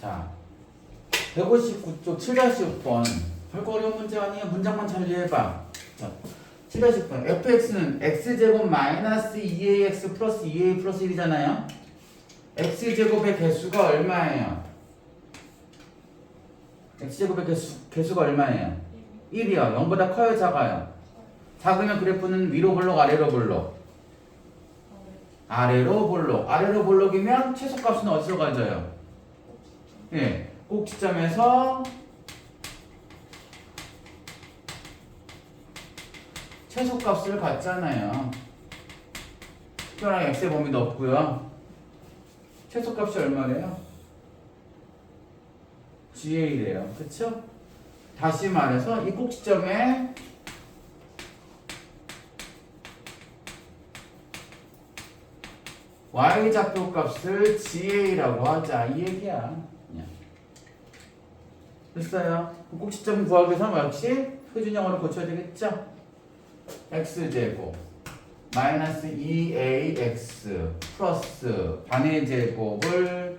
자, 159쪽 7-6번. 별거 어려운 문제 아니에요. 문장만 잘 이해해봐. 자, 7-6번. fx는 x제곱 마이너스 2ax 플러스 2a 플러스 1이잖아요. x제곱의 개수가 얼마예요? x제곱의 개수, 개수가 얼마예요? 1이요. 0보다 커요, 작아요? 작으면 그래프는 위로 볼록, 아래로 볼록. 아래로 볼록. 아래로 볼록이면 최소값은 어디서 가져요? 예, 꼭지점에서 최소값을 갖잖아요. 특별한 x의 범위도 없고요. 최소값이 얼마래요? GA래요. 그쵸? 다시 말해서 이 꼭지점에 y 좌표 값을 GA라고 하자 이 얘기야. 됐어요. 그 꼭지점 구하기 위해서 역시 표준형으로 고쳐야 되겠죠? x제곱 마이너스 2ax 플러스 반의 제곱을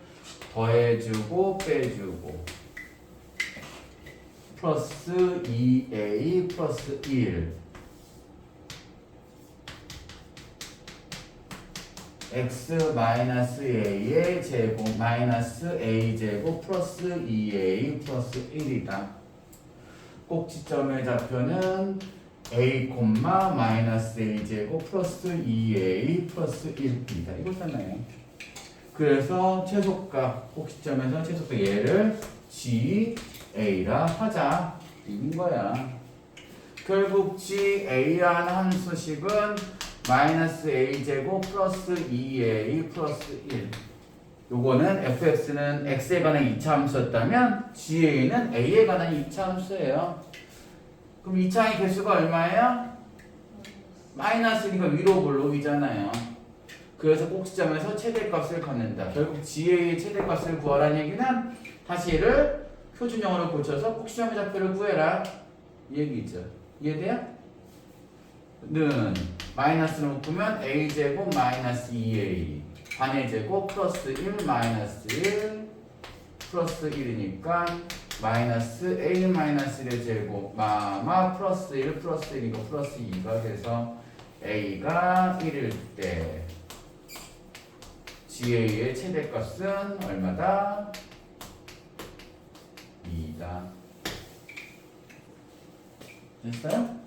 더해주고 빼주고 플러스 2a 플러스 1 x 마이너스 a의 제곱 마이너스 a 제곱 플러스 2a 플러스 1이다. 꼭지점의 좌표는 a 콤마 마이너스 a 제곱 플러스 2a 플러스 1입니다. 이거 썼나요? 그래서 최소값 꼭지점에서 최소값 얘를 g a라 하자 이긴 거야. 결국 g a라는 함수식은 마이너스 a 제곱 플러스 2a 플러스 1 요거는 fx는 x에 관한 2차 함수였다면 ga는 a에 관한 2차 함수예요. 그럼 2차의 개수가 얼마예요? 마이너스니까 위로 볼록이잖아요. 그래서 꼭지점에서 최대값을 갖는다. 결국 ga의 최대값을 구하라는 얘기는 다시 얘를 표준형으로 고쳐서 꼭지점의 좌표를 구해라. 이 얘기죠. 이해돼요? 는 마이너스를 묶으면 a제곱 마이너스 2a 반의 제곱 플러스 1 마이너스 1 플러스 1이니까 마이너스 a 마이너스 1의 제곱 마마 플러스 1 플러스 1이고 플러스 2가 돼서 a가 1일 때 ga의 최대값은 얼마다? 2다 됐어요?